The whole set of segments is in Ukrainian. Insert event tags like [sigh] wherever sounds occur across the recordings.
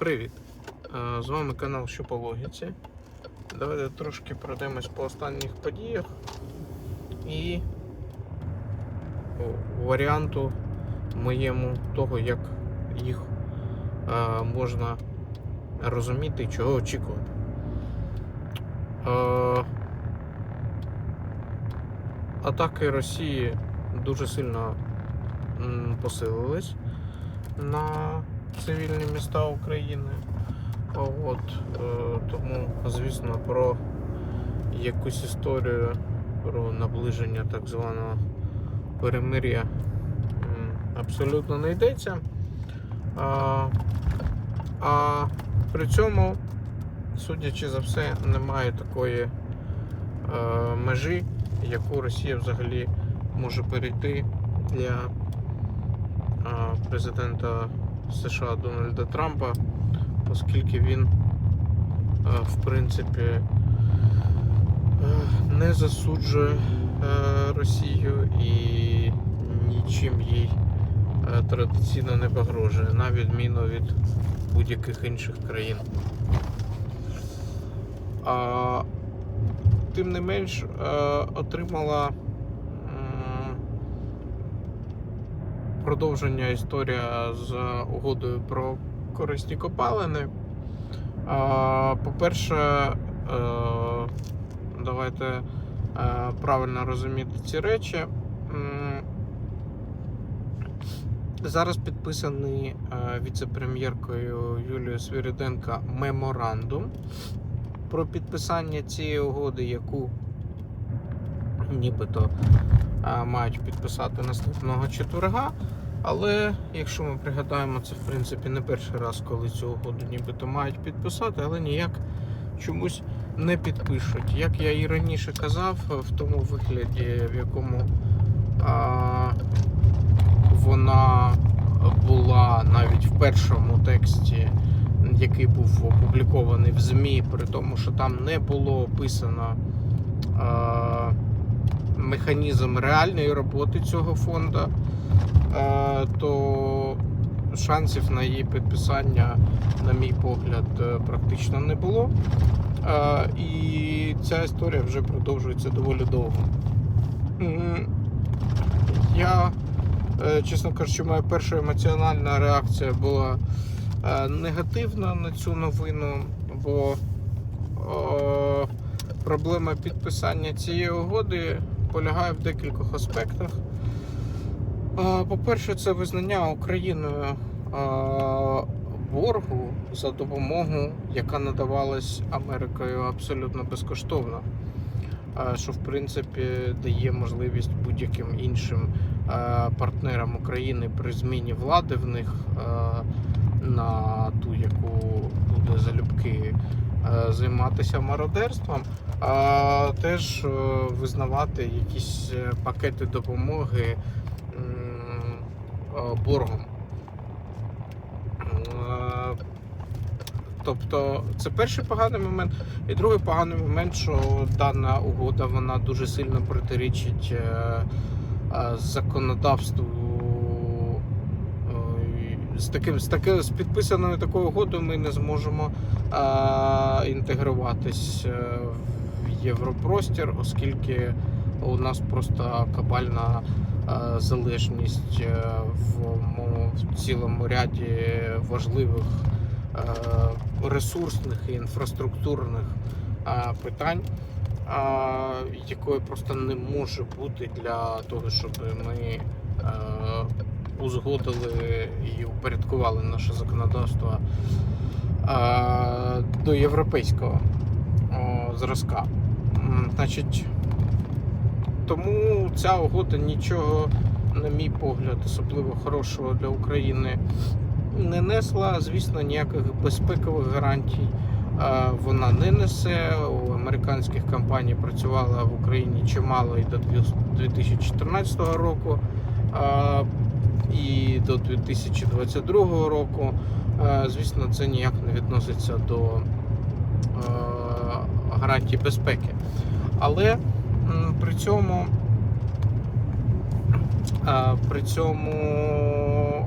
Привіт! Е, З вами канал Що по логіці. Давайте трошки пройдемось по останніх подіях і варіанту моєму того, як їх е, можна розуміти і чого очікувати. Е, Атаки Росії дуже сильно посилились на цивільні міста України. От, е, тому, звісно, про якусь історію про наближення так званого перемир'я абсолютно не йдеться. А, а при цьому, судячи за все, немає такої е, межі, яку Росія взагалі може перейти для а, президента США Дональда Трампа, оскільки він, в принципі, е, не засуджує е, Росію і нічим їй е, традиційно не погрожує, на відміну від будь-яких інших країн. А, тим не менш, е, отримала продовження історія з угодою про корисні копалини. По-перше, е, давайте е, правильно розуміти ці речі. Зараз підписаний е, віце-прем'єркою Юлією Свириденко меморандум про підписання цієї угоди, яку нібито мають підписати наступного четверга. Але якщо ми пригадаємо, це в принципі не перший раз, коли цю угоду нібито мають підписати, але ніяк чомусь не підпишуть. Як я і раніше казав, в тому вигляді, в якому а, вона була навіть в першому тексті, який був опублікований в ЗМІ, при тому, що там не було описано а, механізм реальної роботи цього фонду, е, то шансів на її підписання, на мій погляд, е, практично не було. Е, І ця історія вже продовжується доволі довго. Я, чесно кажучи, моя перша емоціональна реакція була негативна на цю новину, бо проблема підписання цієї угоди полягає в декількох аспектах. По-перше, це визнання Україною боргу за допомогу, яка надавалась Америкою абсолютно безкоштовно. Що в принципі дає можливість будь-яким іншим партнерам України при зміні влади в них на ту, яку буде залюбки займатися мародерством, а теж е, визнавати якісь е, пакети допомоги е, боргом. Е, Тобто це перший поганий момент. І другий поганий момент, що дана угода вона дуже сильно протирічить е, е, законодавству е, з таким з таки, з підписаною такою угодою ми не зможемо е, інтегруватись е, в європростір, оскільки у нас просто кабальна е, залежність е, в, в цілому ряді важливих е, ресурсних і інфраструктурних е, питань, якої просто не може бути для того, щоб ми узгодили і упорядкували наше законодавство до європейського зразка. Значить, тому ця угода нічого, на мій погляд, особливо хорошого для України не несла. Звісно, ніяких безпекових гарантій вона не несе. У американських компаній працювала в Україні чимало і до 2014 року. І до 2022 року, Е, звісно, це ніяк не відноситься до е, гарантій безпеки. Але при цьому, е, при цьому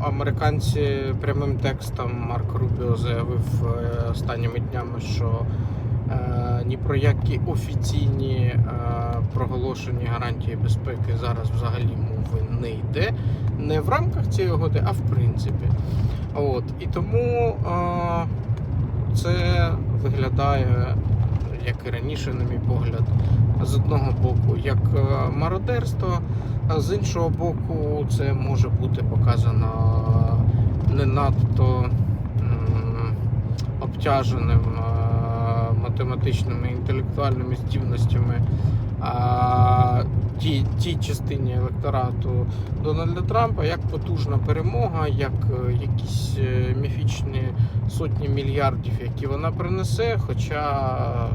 американці прямим текстом Марк Рубіо заявив останніми днями, що ні про які офіційні проголошені гарантії безпеки зараз взагалі мови не йде. Не в рамках цієї угоди, а в принципі. От. І тому е, це виглядає, як і раніше, на мій погляд, з одного боку, як мародерство, а з іншого боку, це може бути показано не надто обтяженим математичними інтелектуальними здібностями а, частині електорату Дональда Трампа як потужна перемога, як е, якісь е, міфічні сотні мільярдів, які вона принесе, хоча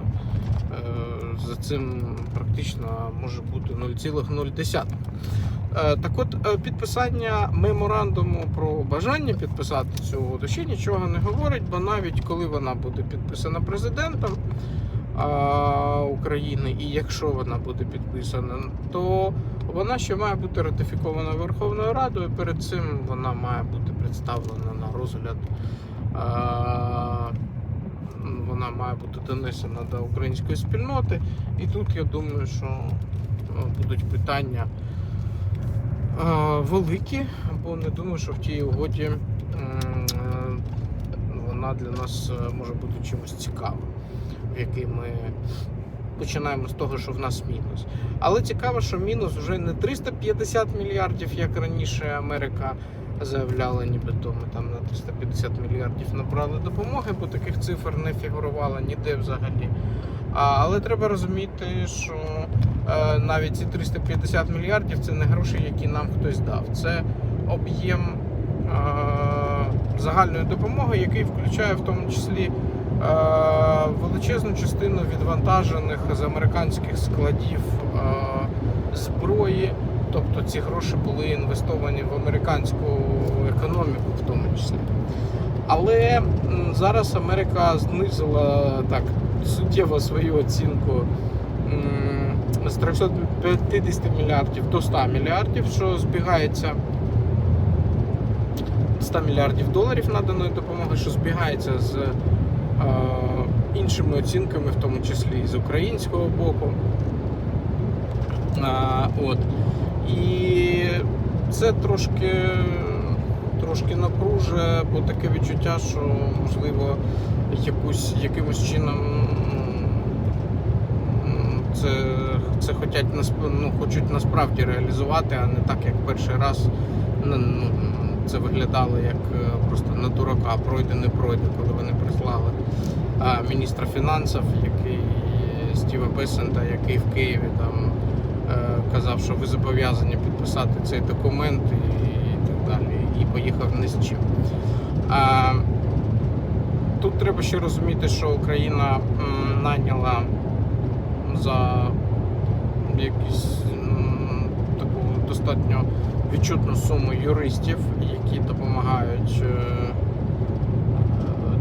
е, за цим практично може бути 0,0. Е, Так от, підписання меморандуму про бажання підписати цю угоду ще нічого не говорить, бо навіть коли вона буде підписана президентом України, і якщо вона буде підписана, то вона ще має бути ратифікована Верховною Радою. Перед цим вона має бути представлена на розгляд. Вона має бути донесена до української спільноти. І тут я думаю, що е, будуть питання е, великі, бо не думаю, що в тій угоді е, вона для нас е, може бути чимось цікавим, в який ми починаємо з того, що в нас мінус. Але цікаво, що мінус вже не 350 мільярдів, як раніше Америка заявляла, нібито ми там на 350 мільярдів набрали допомоги, бо таких цифр не фігурувало ніде взагалі. А, але треба розуміти, що е, навіть ці 350 мільярдів це не гроші, які нам хтось дав. Це об'єм е, загальної допомоги, який включає в тому числі величезну частину відвантажених з американських складів е, зброї. Тобто ці гроші були інвестовані в американську економіку, в тому числі. Але зараз Америка знизила так суттєво свою оцінку з 350 мільярдів до 100 мільярдів, що збігається 100 мільярдів доларів наданої допомоги, що збігається з е, іншими оцінками, в тому числі і з українського боку. От. І це трошки, трошки напружує, бо таке відчуття, що можливо якусь, якимось чином це, це хочуть, ну, хочуть насправді реалізувати, а не так, як перший раз ну, це виглядало як е, просто на дурака, пройде, не пройде, коли вони прислали міністра фінансів, який Стіва Бесента, який в Києві там е, казав, що ви зобов'язані підписати цей документ і, так далі, і поїхав не з чим. Тут треба ще розуміти, що Україна м, найняла за якісь достатньо відчутну суму юристів, які допомагають е,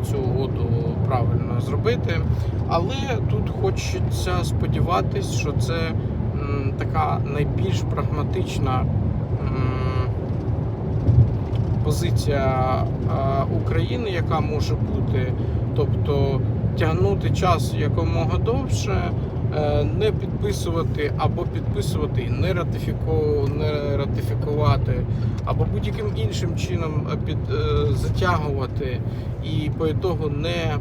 цю угоду правильно зробити. Але тут хочеться сподіватись, що це така найбільш прагматична позиція е, України, яка може бути, тобто тягнути час якомога довше, не підписувати або підписувати не, ратифіку, не ратифікувати, або будь-яким іншим чином е, під, е, затягувати і по ітогу не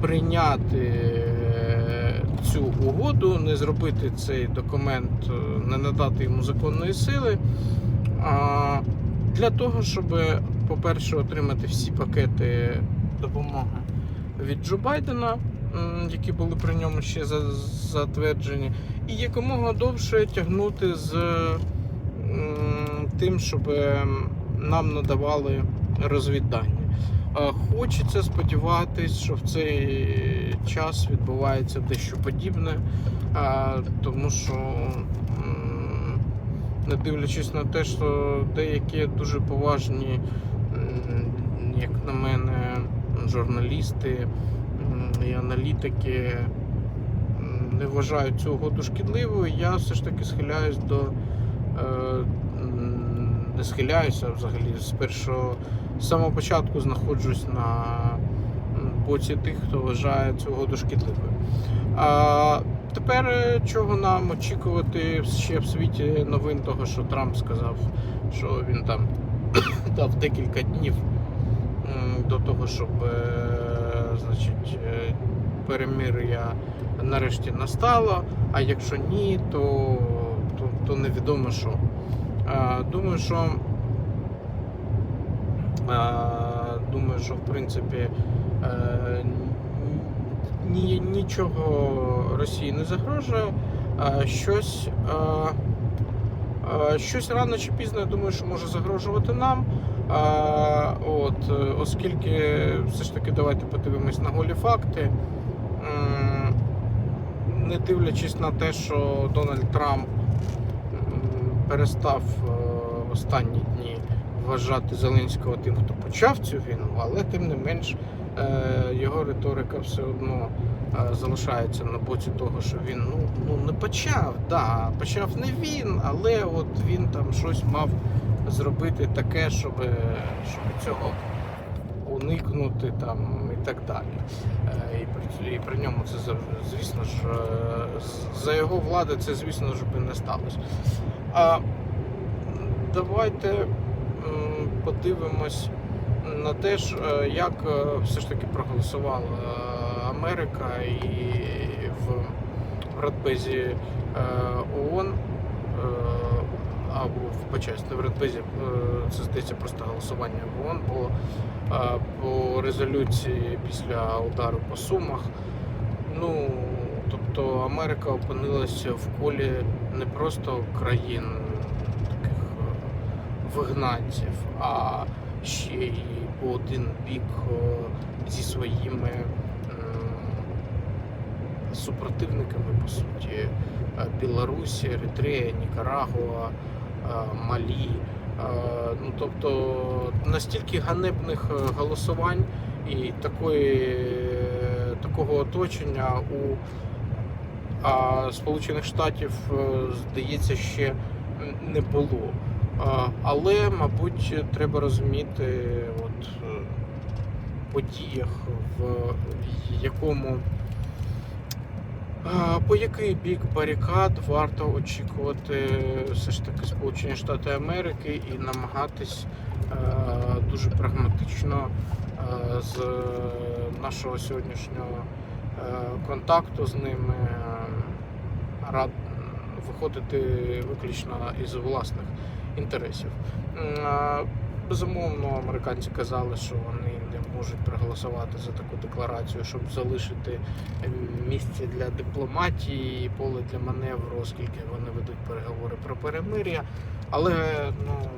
прийняти е, цю угоду, не зробити цей документ, е, не надати йому законної сили. Для того, щоб, по-перше, отримати всі пакети допомоги від Джо Байдена, які були при ньому ще затверджені, і якомога довше тягнути з тим, щоб нам надавали розвіддання. Хочеться сподіватись, що в цей час відбувається дещо подібне, тому що, не дивлячись на те, що деякі дуже поважні, як на мене, журналісти і аналітики не вважають цю угоду шкідливою, я все ж таки схиляюсь до е, не схиляюся взагалі. З першого з самого початку знаходжусь на боці тих, хто вважає цю угоду шкідливою. А тепер е, чого нам очікувати ще в світі новин того, що Трамп сказав, що він там [coughs] дав декілька днів до того, щоб е, перемир'я нарешті настало, а якщо ні, то, то, то невідомо що. Е, Думаю, що е, думаю, що в принципі е, ні, нічого Росії не загрожує. Щось, щось рано чи пізно, я думаю, що може загрожувати нам. От, оскільки все ж таки давайте подивимось на голі факти. Не дивлячись на те, що Дональд Трамп перестав е, в останні дні вважати Зеленського тим, хто почав цю війну, але тим не менш е, його риторика все одно е, залишається на боці того, що він ну, ну не почав. Да, почав не він, але от він там щось мав зробити таке, щоб, щоб цього уникнути там і так далі. Е, І при, і при ньому це звісно ж, е, за його влади це, звісно ж, би не сталося. А давайте подивимось на те, ж, е, як все ж таки проголосувала Америка і в Радбезі ООН. Або вибачаюсь, не в Радбезі, е, це здається просто голосування в ООН було е, по резолюції після удару по Сумах. Ну, тобто Америка опинилася в колі не просто країн таких е, вигнанців, а ще й по один бік зі своїми супротивниками, по суті, Білорусі, Еритрея, Нікарагуа, Малі. Е, Ну, тобто настільки ганебних е, голосувань і такої, такого оточення у а, Сполучених Штатів, е, здається, ще не було. Але, мабуть, треба розуміти от, е, подіях, в якому по який бік барикад варто очікувати все ж таки Сполучені Штати Америки і намагатись е, дуже прагматично е, з нашого сьогоднішнього е, контакту з ними рад виходити виключно із власних інтересів. Безумовно, американці казали, що вони можуть проголосувати за таку декларацію, щоб залишити місце для дипломатії поле для маневру, оскільки вони ведуть переговори про перемир'я. Але ну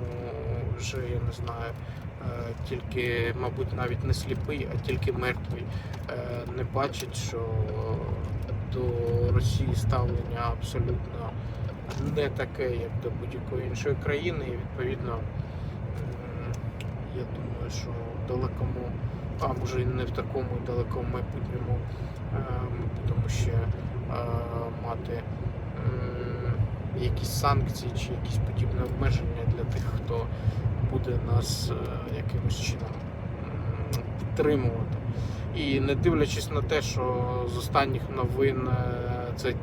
вже я не знаю, е, тільки, мабуть, навіть не сліпий, а тільки мертвий е, не бачить, що до Росії ставлення абсолютно не таке, як до будь-якої іншої країни, і відповідно. Я думаю, що далекому, а може і не в такому далекому майбутньому ми будемо ще мати якісь санкції чи якісь подібні обмеження для тих, хто буде нас е, якимось чином підтримувати. І не дивлячись на те, що з останніх новин е, це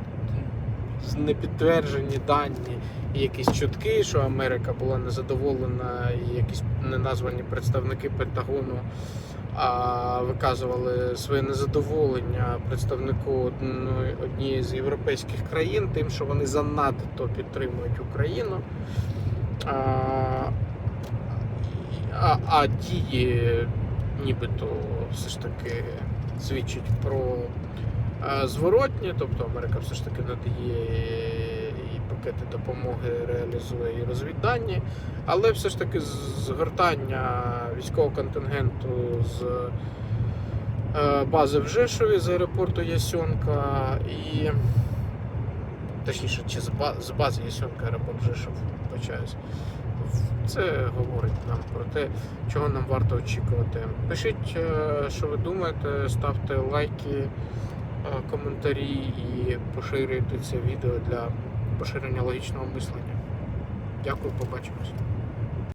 непідтверджені дані і якісь чутки, що Америка була незадоволена, і якісь неназвані представники Пентагону виказували своє незадоволення представнику однієї з європейських країн, тим, що вони занадто підтримують Україну. А, а, дії нібито все ж таки свідчать про зворотні, тобто Америка все ж таки надає пакети допомоги, реалізує і розвіддані, але все ж таки згортання військового контингенту з е, бази в Жешові з аеропорту Ясьонка і точніше, чи з бази Ясьонка аеропорт Жешов, вибачаюсь. Це говорить нам про те, чого нам варто очікувати. Пишіть, е, що ви думаєте, ставте лайки, е, коментарі і поширюйте це відео для поширення логічного мислення. Дякую, побачимось.